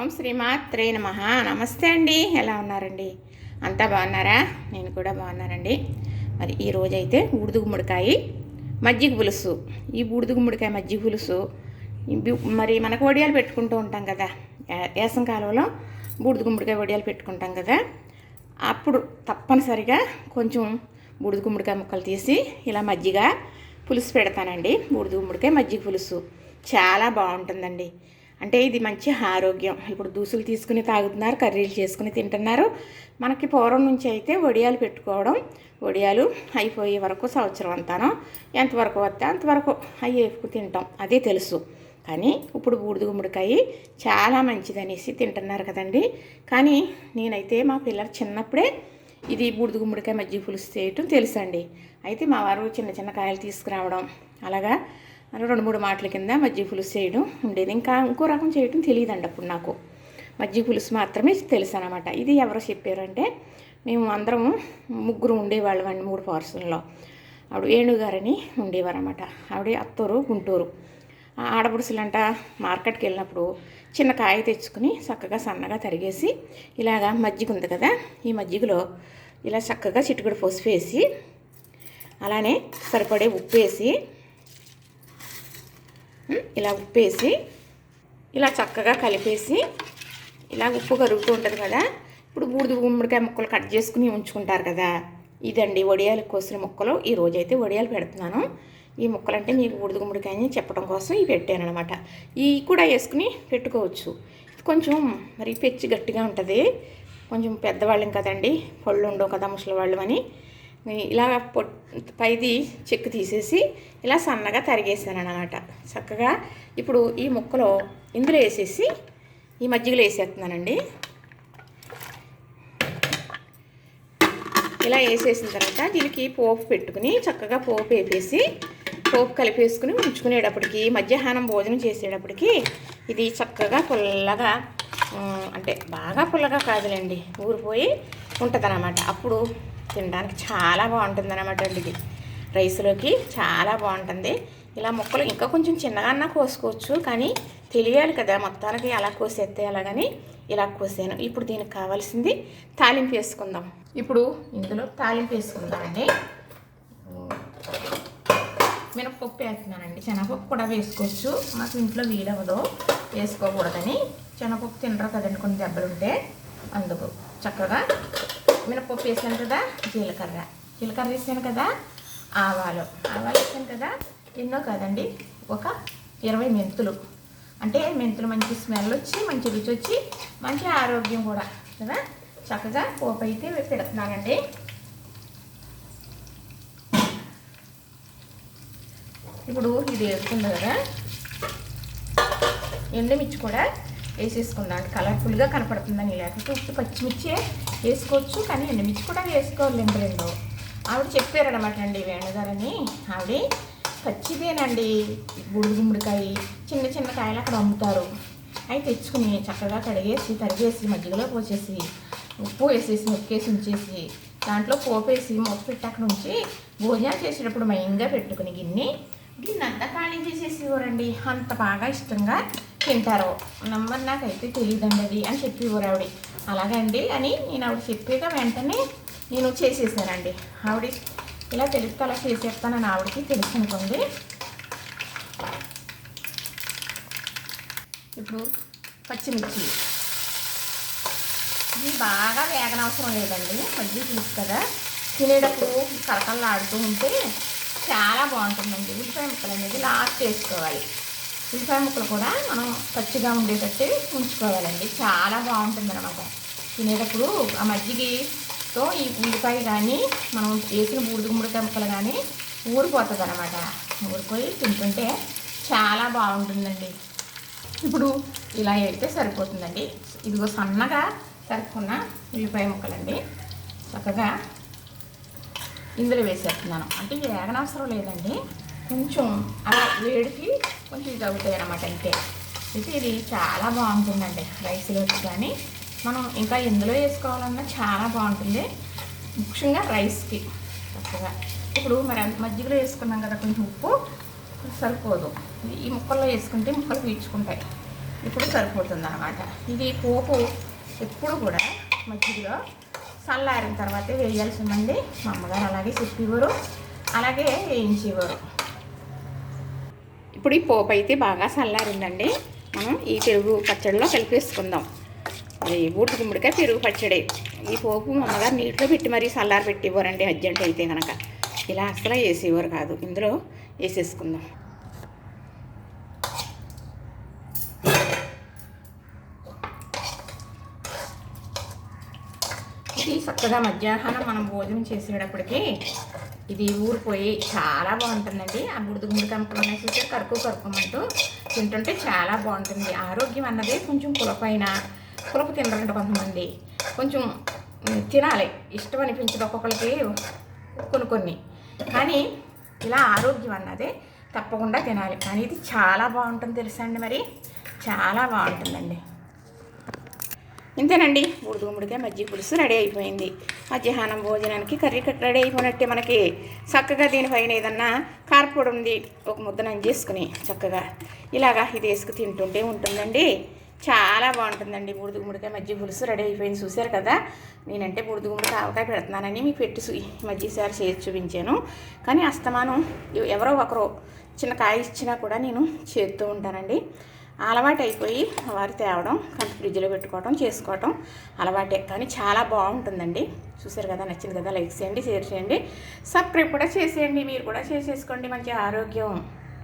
ఓం శ్రీమాత్రే నమ. నమస్తే అండి. ఎలా ఉన్నారండి? అంతా బాగున్నారా? నేను కూడా బాగున్నానండి. మరి ఈ రోజైతే బూడిద గుమ్మడికాయ మజ్జిగ పులుసు. ఈ బూడిద గుమ్మడికాయ మజ్జిగ పులుసు మరి మనకు వడియాలు పెట్టుకుంటూ ఉంటాం కదా. వేసం కాలంలో బూడిద గుమ్మడికాయ వడియాలు పెట్టుకుంటాం కదా. అప్పుడు తప్పనిసరిగా కొంచెం బూడిద గుమ్మడికాయ ముక్కలు తీసి ఇలా మజ్జిగ పులుసు పెడతానండి. బూడిద గుమ్మడికాయ మజ్జిగ పులుసు. చాలా బాగుంటుందండి. అంటే ఇది మంచి ఆరోగ్యం. ఇప్పుడు దూసులు తీసుకుని తాగుతున్నారు కర్రీలు చేసుకుని తింటున్నారు. మనకి పూర్వం నుంచి అయితే వడియాలు పెట్టుకోవడం వడియాలు అయిపోయే వరకు సంవత్సరం అంతాను. ఎంతవరకు వస్తే అంతవరకు అవి వేపుకు తింటాం. అదే తెలుసు. కానీ ఇప్పుడు బూడిద గుమ్మడికాయ చాలా మంచిదనేసి తింటున్నారు కదండి. కానీ నేనైతే మా పిల్లలు చిన్నప్పుడే ఇది బూడిద గుమ్మడికాయ మజ్జిగ పులుసు చేయటం తెలుసండి. అయితే మా వారు చిన్న చిన్న కాయలు తీసుకురావడం అలాగా రెండు మూడు మాటల కింద మజ్జిగ పులుసు చేయడం ఉండేది. ఇంకా ఇంకో రకం చేయడం తెలియదండి అప్పుడు నాకు. మజ్జిగ పులుసు మాత్రమే తెలుసు అనమాట ఇది ఎవరో చెప్పారంటే మేము అందరం ముగ్గురు ఉండేవాళ్ళం అండి మూడు పార్సల్లో ఆవిడ ఏణుగారిని ఉండేవారు అనమాట ఆవిడ అత్తూరు గుంటూరు. ఆ మార్కెట్కి వెళ్ళినప్పుడు చిన్న కాయ తెచ్చుకుని చక్కగా సన్నగా తరిగేసి ఇలాగా మజ్జిగ ఉంది కదా ఈ మజ్జిగలో ఇలా చక్కగా చిట్టుకుడు పసుపు వేసి అలానే సరిపడే ఉప్పు వేసి ఇలా ఉప్పేసి ఇలా చక్కగా కలిపేసి ఇలా ఉప్పు కరుగుతూ ఉంటుంది కదా ఇప్పుడు బూడిద గుమ్మడికాయ ముక్కలు కట్ చేసుకుని ఉంచుకుంటారు కదా ఇదండి వడియాలు కోసిన ముక్కలు. ఈ రోజైతే వడియాలు పెడుతున్నాను. ఈ ముక్కలు అంటే మీకు బూడిద గుమ్మడికాయని చెప్పడం కోసం ఇవి పెట్టాను అనమాట ఇవి కూడా వేసుకుని పెట్టుకోవచ్చు. కొంచెం మరి పెచ్చి గట్టిగా ఉంటుంది. కొంచెం పెద్దవాళ్ళం కదండి పళ్ళు ఉండవు కదా ముసలి వాళ్ళు అని. ఇలా పొట్ పైది చెక్కు తీసేసి ఇలా సన్నగా తరిగేసాను అనమాట చక్కగా ఇప్పుడు ఈ ముక్కలో ఇందులో వేసేసి ఈ మజ్జిగలో వేసేస్తున్నానండి. ఇలా వేసేసిన తర్వాత దీనికి పోపు పెట్టుకుని చక్కగా పోపు వేపేసి పోపు కలిపేసుకుని ఉంచుకునేటప్పటికి మధ్యాహ్నం భోజనం చేసేటప్పటికి ఇది చక్కగా పుల్లగా అంటే బాగా పుల్లగా కాదులేండి ఊరిపోయి ఉంటుందన్నమాట. అప్పుడు తినడానికి చాలా బాగుంటుంది అనమాట అండి ఇది రైస్లోకి చాలా బాగుంటుంది. ఇలా ముక్కలు ఇంకా కొంచెం చిన్నగా కోసుకోవచ్చు కానీ తెలియాలి కదా మొత్తానికి అలా కోసేస్తే అలాగని. ఇలా కోసాను. ఇప్పుడు దీనికి కావాల్సింది తాలింపు వేసుకుందాం. ఇప్పుడు ఇందులో తాలింపు వేసుకుందామండి. మినపప్పు వేస్తున్నానండి. శనగపప్పు కూడా వేసుకోవచ్చు. మాకు ఇంట్లో వీలవదు వేసుకోకూడదని. శనగపప్పు తినరు కదండి కొన్ని దెబ్బలుంటే. అందుకు చక్కగా మినపప్పు వేసాను కదా జీలకర్ర. జీలకర్ర వేసాను కదా ఆవాలు. ఆవాలు వేసాను కదా ఎన్నో కాదండి ఒక ఇరవై మెంతులు. అంటే మెంతులు మంచి స్మెల్ వచ్చి మంచి రుచి వచ్చి మంచి ఆరోగ్యం కూడా కదా? చక్కగా పోపు అయితే పెడుతున్నానండి. ఇప్పుడు ఇది వేసుకుంది కదా? ఎండుమిర్చి కూడా వేసేసుకున్నాను. కలర్ఫుల్గా కనపడుతుందని లేకపోతే ఉప్పు పచ్చిమిర్చి వేసుకోవచ్చు కానీ ఎండుమిర్చి కూడా వేసుకోవాలండి రెండు. ఆవిడ చెప్పారనమాట అండి వేణుగారని. ఆవిడ పచ్చిదేనండి బుడి గుమ్మడికాయ చిన్న చిన్న కాయలు అక్కడ అమ్ముతారు. అవి తెచ్చుకుని చక్కగా కడిగేసి తరిగేసి మజ్జిగలో పోసేసి ఉప్పు వేసేసి నొక్కేసి ఉంచేసి దాంట్లో పోపేసి మూత పెట్టి అక్కడ ఉంచి భోజనాలు చేసేటప్పుడు మయంగా పెట్టుకుని గిన్నె. గిన్నె అంతా ఖాళీ చేసేసి ఇవ్వరండి. అంత బాగా ఇష్టంగా తింటారు నమ్మని నాకైతే తెలియదండి అది అని చెప్పి ఆవిడ. అలాగండి అని నేను ఆవిడ చెప్పాక వెంటనే నేను చేసేసానండి. ఆవిడ ఇలా తెలిస్తే అలా చేసేస్తానని ఆవిడకి తెలుసు అనుకోండి ఇప్పుడు పచ్చిమిర్చి. ఇది బాగా వేగనవసరం లేదండి. మజ్జి పులుసు కదా. తినేటప్పుడు కరకల్లా ఆడుతూ ఉంటే చాలా బాగుంటుందండి. ఉల్లిపాయ ముక్కలు అనేది లాస్ట్ వేసుకోవాలి ఉల్లిపాయ ముక్కలు కూడా మనం పచ్చిగా ఉండేటట్టు ఉంచుకోవాలండి. చాలా బాగుంటుంది అనమాట తినేటప్పుడు ఆ మజ్జిగతో ఈ ఉల్లిపాయ కానీ మనం వేసిన బూడిద గుమ్మడికాయ ముక్కలు కానీ ఊరిపోతుంది అనమాట ఊరిపోయి తింటుంటే చాలా బాగుంటుందండి. ఇప్పుడు ఇలా అయితే సరిపోతుందండి. ఇదిగో సన్నగా తరుక్కున్న ఉల్లిపాయ ముక్కలండి. చక్కగా ఇందులో వేసేస్తున్నాను. అంటే వేగనవసరం లేదండి. కొంచెం అలా వేడికి కొంచెం ఇది అవుతాయి అన్నమాట అంతే అయితే ఇది చాలా బాగుంటుందండి రైస్లోకి కానీ. మనం ఇంకా ఎందులో వేసుకోవాలన్నా చాలా బాగుంటుంది. ముఖ్యంగా రైస్కి చక్కగా. ఇప్పుడు మరి మజ్జిగలో వేసుకున్నాం కదా కొంచెం ఉప్పు సరిపోదు. ఈ ముక్కల్లో వేసుకుంటే ముక్కలు పీల్చుకుంటాయి. ఇప్పుడు సరిపోతుంది అనమాట ఇది పోపు ఎప్పుడు కూడా మజ్జిగలో చల్లారిన తర్వాతే వేయాల్సి ఉందండి మా అమ్మగారు అలాగే చెప్పేవారు. అలాగే వేయించేవారు. ఇప్పుడు ఈ పోపు అయితే బాగా చల్లారిందండి. మనం ఈ పెరుగు పచ్చడిలో కలిపేసుకుందాం అది బూటి గుమ్మడికాయ పెరుగు పచ్చడి. ఈ పోపు మా అమ్మగారు నీటిలో పెట్టి మరీ చల్లారి పెట్టివ్వరండి అర్జెంట్ అయితే కనుక ఇలా అసలు వేసేవారు కాదు. ఇందులో వేసేసుకుందాం. ఇది చక్కగా మధ్యాహ్నం మనం భోజనం చేసేటప్పటికి ఇది ఊరిపోయి చాలా బాగుంటుందండి. ఆ బుడిద గుమ్మడికాయ చూసి కరుకు కరుకుమంటూ తింటుంటే చాలా బాగుంటుంది. ఆరోగ్యం అన్నది కొంచెం పులపైన పులపు తినరండి కొంతమంది. కొంచెం తినాలి. ఇష్టం అనిపించదు ఒక్కొక్కరికి కొన్ని కొన్ని. కానీ ఇలా ఆరోగ్యం అన్నది తప్పకుండా తినాలి. కానీ ఇది చాలా బాగుంటుంది తెలుసా అండి మరి? చాలా బాగుంటుందండి. ఇంతేనండి. బూడిద గుమ్మడికాయ మజ్జిగ పులుసు రెడీ అయిపోయింది. మధ్యాహ్నం భోజనానికి కర్రీ కట్ రెడీ అయిపోయినట్టే మనకి చక్కగా దీనిపైన ఏదన్నా కారపొడి ఉంది ఒక ముద్ద చేసుకుని చక్కగా ఇలాగా ఇది వేసుకు తింటుంటే ఉంటుందండి. చాలా బాగుంటుందండి. బూడిద గుమ్మడికాయ మజ్జిగ పులుసు రెడీ అయిపోయింది. చూశారు కదా? నేనంటే బూడిద గుమ్మడికాయ ఆవకాయ పెడుతున్నానని మీకు పెట్టి చూ- మజ్జిగసారి చేసి చూపించాను. కానీ అస్తమానం ఎవరో ఒకరు చిన్న కాయ ఇచ్చినా కూడా నేను చేస్తూ ఉంటానండి. అలవాటు అయిపోయి వారు తేవడం కంట ఫ్రిడ్జ్లో పెట్టుకోవడం చేసుకోవడం అలవాటే. కానీ చాలా బాగుంటుందండి. చూసారు కదా నచ్చింది కదా. లైక్ చేయండి షేర్ చేయండి. సబ్స్క్రైబ్ కూడా చేసేయండి. మీరు కూడా చేసేసుకోండి మంచి ఆరోగ్యం.